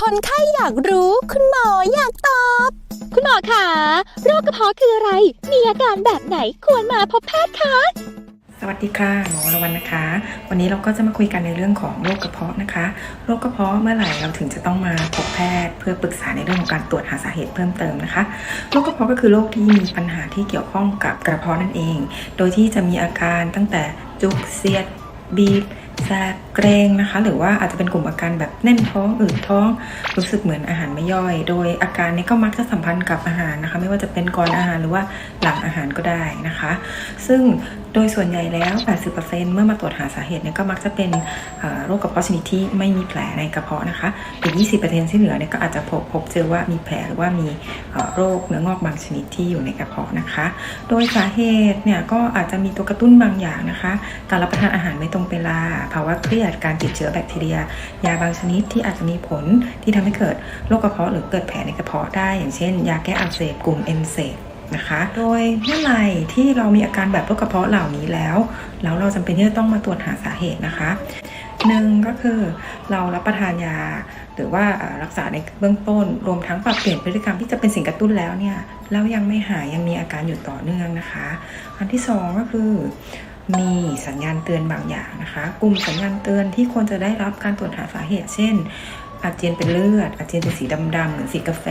คนไข้อยากรู้ คุณหมออยากตอบ คุณหมอคะโรคกระเพาะคืออะไร มีอาการแบบไหนควรมาพบแพทย์คะสวัสดีค่ะหมอวรวันนะคะ วันนี้เราก็จะมาคุยกันในเรื่องของโรคกระเพาะนะคะ โรคกระเพาะเมื่อไหร่เราถึงจะต้องมาพบแพทย์ เพื่อปรึกษาในเรื่องของการตรวจหาสาเหตุเพิ่มเติมนะคะโรคกระเพาะก็คือโรคที่มีปัญหาที่เกี่ยวข้องกับกระเพาะนั่นเอง โดยที่จะมีอาการตั้งแต่จุกเสียดบีบ แสบเกรงนะคะ หรือว่าอาจจะเป็นกลุ่มอาการแบบแน่นท้องอืดท้อง รู้สึกเหมือนอาหารไม่ย่อย โดยอาการนี้ก็มักจะสัมพันธ์กับอาหารนะคะ ไม่ว่าจะเป็นก่อนอาหารหรือว่าหลังอาหารก็ได้นะคะ ซึ่งโดยส่วนใหญ่แล้ว 80%เมื่อมาตรวจหาสาเหตุเนี่ยก็มักจะเป็นโรคกระเพาะชนิดที่ไม่มีแผลในกระเพาะนะคะอีก20%ที่เหลือเนี่ยก็อาจจะพบพบเจอว่ามีแผลหรือว่ามีโรคเนื้องอกบางชนิดที่อยู่ในกระเพาะนะคะ โดยสาเหตุเนี่ยก็อาจจะมีตัวกระตุ้นบางอย่างนะคะ การรับประทานอาหารไม่ตรงเวลา ภาวะเครียด การติดเชื้อแบคทีเรีย ยาบางชนิดที่อาจจะมีผลที่ทำให้เกิดโรคกระเพาะหรือเกิดแผลในกระเพาะได้ อย่างเช่น ยาแก้อักเสบกลุ่มเอนเซนะคะ โดยเมื่อไหร่ที่เรามีอาการแบบโรคกระเพาะเหล่านี้แล้ว แล้วเราจำเป็นที่จะต้องมาตรวจหาสาเหตุนะคะ หนึ่งก็คือเรารับประทานยา หรือว่ารักษาในเบื้องต้น รวมทั้งปรับเปลี่ยนพฤติกรรมที่จะเป็นสิ่งกระตุ้นแล้วเนี่ยแล้วยังไม่หายยังมีอาการอยู่ต่อเนื่องนะคะ อันที่สองก็คือมีสัญญาณเตือนบางอย่างนะคะ กลุ่มสัญญาณเตือนที่ควรจะได้รับการตรวจหาสาเหตุ เช่น อาเจียนเป็นเลือด อาเจียนเป็นสีดำๆเหมือนสีกาแฟ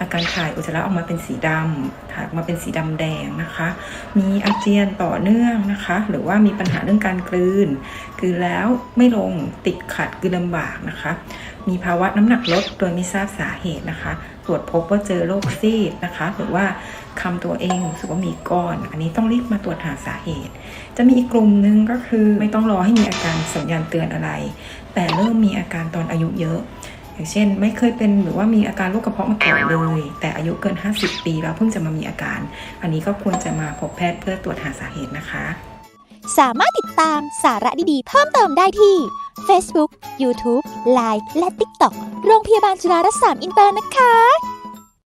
อาการถ่ายอุจจาระออกมาเป็นสีดำถ่ายออกมาเป็นสีดำแดงนะคะ มีอาเจียนต่อเนื่องนะคะ หรือว่ามีปัญหาเรื่องการกลืน กลืนแล้วไม่ลงติดขัดกลืนลำบากนะคะ มีภาวะน้ำหนักลดโดยไม่ทราบสาเหตุนะคะ ตรวจพบว่าเจอโรคซีดนะคะ หรือว่าคำตัวเองรู้สึกว่ามีก้อน อันนี้ต้องรีบมาตรวจหาสาเหตุ จะมีอีกกลุ่มหนึ่งก็คือไม่ต้องรอให้มีอาการสัญญาณเตือนอะไร แต่เริ่มมีอาการตอนอายุเยอะ อย่างเช่น ไม่เคยเป็นหรือว่ามีอาการโรคกระเพาะมาก่อนเลย แต่อายุเกิน 50 ปีแล้วเพิ่งจะมามีอาการ อันนี้ก็ควรจะมาพบแพทย์เพื่อตรวจหาสาเหตุนะคะ สามารถติดตามสาระดีๆ เพิ่มเติมได้ที่ Facebook, YouTube, Line และ TikTok โรงพยาบาลจุฬารัตน์อินเตอร์นะคะ